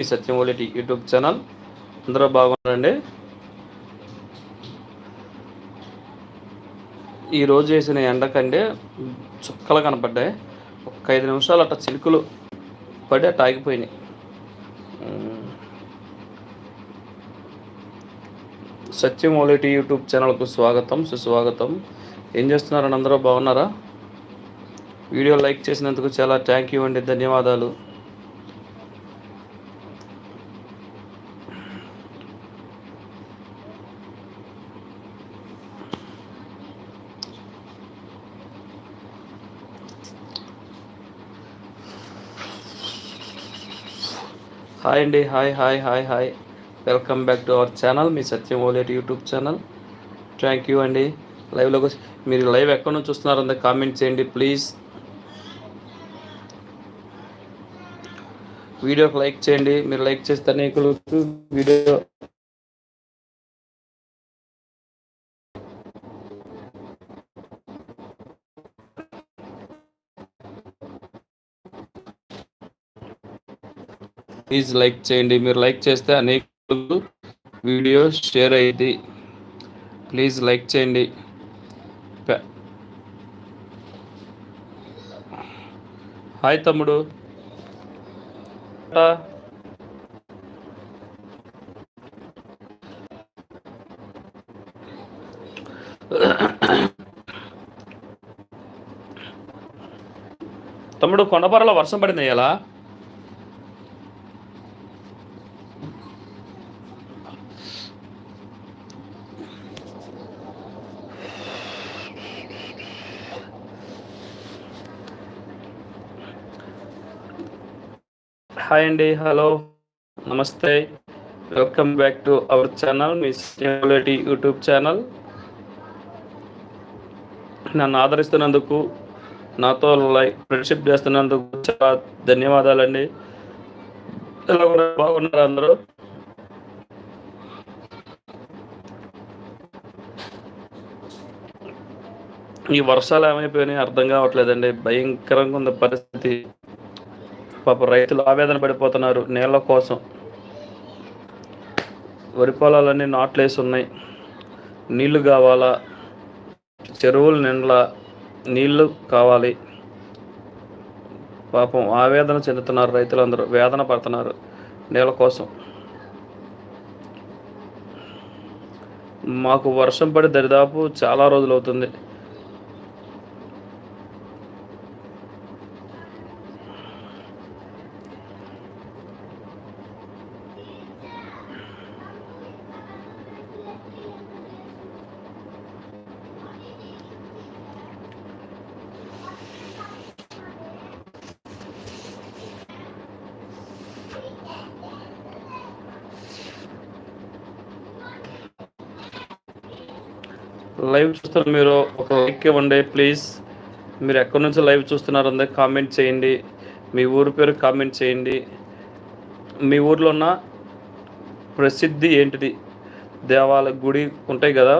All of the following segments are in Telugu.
మీ సత్యమూలటి యూట్యూబ్ ఛానల్. అందరూ బాగున్నారండి. ఈరోజు వేసిన ఎండకండి చుక్కలు కనపడ్డాయి. ఒక ఐదు నిమిషాలు అట్ట చిలుకలు పడి అట్ట ఆగిపోయినాయి. సత్యం సత్యమూలటి యూట్యూబ్ ఛానల్కు స్వాగతం సుస్వాగతం. ఏం చేస్తున్నారని అందరూ బాగున్నారా? వీడియో లైక్ చేసినందుకు చాలా థ్యాంక్ యూ అండి. ధన్యవాదాలు. హాయ్ అండి hi hi hi hi. Welcome back to our channel me Satyam Oleti YouTube channel thank you అండి. లైవ్లోకి మీరు లైవ్ ఎక్కడి నుంచి చూస్తున్నారు అంతా కామెంట్ చేయండి ప్లీజ్ వీడియోకి లైక్ చేయండి. మీరు లైక్ చేస్తే అనేకులకు వీడియో ప్లీజ్ లైక్ చేయండి. మీరు లైక్ చేస్తే అనేక వీడియో షేర్ అయ్యింది ప్లీజ్ లైక్ చేయండి. హాయ్ తమ్ముడు. తమ్ముడు కొండపరలో వర్షం పడింది ఎలా హాయ్ అండి హలో. నమస్తే. Welcome back to our channel me city YouTube channel. నన్ను ఆదరిస్తున్నందుకు నాతో లైక్ ఫ్రెండ్షిప్ చేస్తున్నందుకు చాలా ధన్యవాదాలండి. ఎలా ఉన్నారు? బాగున్నారు అందరూ? ఈ వర్షాలు ఏమైపోయినాయి అర్థం కావట్లేదండి. భయంకరంగా ఉంది పరిస్థితి. పాప రైతులు ఆవేదన పడిపోతున్నారు నీళ్ళ కోసం. వరి పొలాలన్నీ నాట్లేసి ఉన్నాయి. నీళ్ళు కావాలా? చెరువులు నిండలా నీళ్ళు కావాలి. పాపం ఆవేదన చెందుతున్నారు రైతులందరూ వేదన పడుతున్నారు నీళ్ళ కోసం. మాకు వర్షం పడి దరిదాపు చాలా రోజులు అవుతుంది లైవ్ చూస్తున్న మీరు ఒక లైక్ ఇవ్వండి ప్లీజ్ మీరు ఎక్కడి నుంచి లైవ్ చూస్తున్నారు అందరికి కామెంట్ చేయండి. మీ ఊరి పేరు కామెంట్ చేయండి. మీ ఊర్లో ఉన్న ప్రసిద్ధి ఏంటిది? దేవాలయ గుడి ఉంటాయి కదా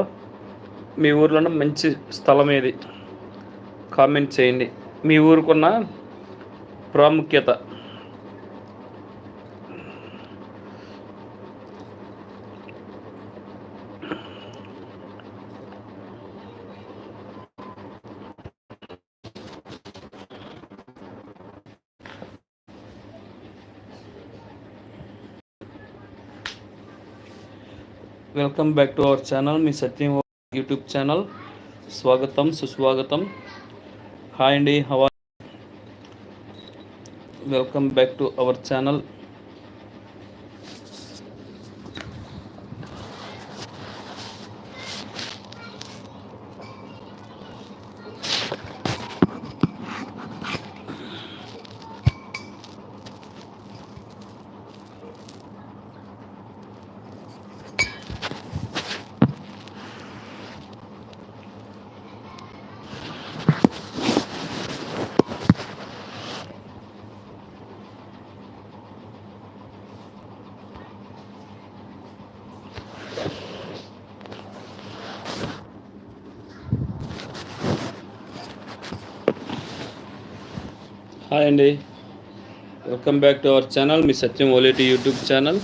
మీ ఊర్లో ఉన్న మంచి స్థలం ఏది? కామెంట్ చేయండి. మీ ఊరుకున్న ప్రాముఖ్యత. Welcome back to our channel. Me Satyam YouTube channel. స్వాగతం సుస్వాగతం. హాయ్ అండి హవా welcome back to our channel hi అండి welcome back to our channel me Satyam Oleti YouTube channel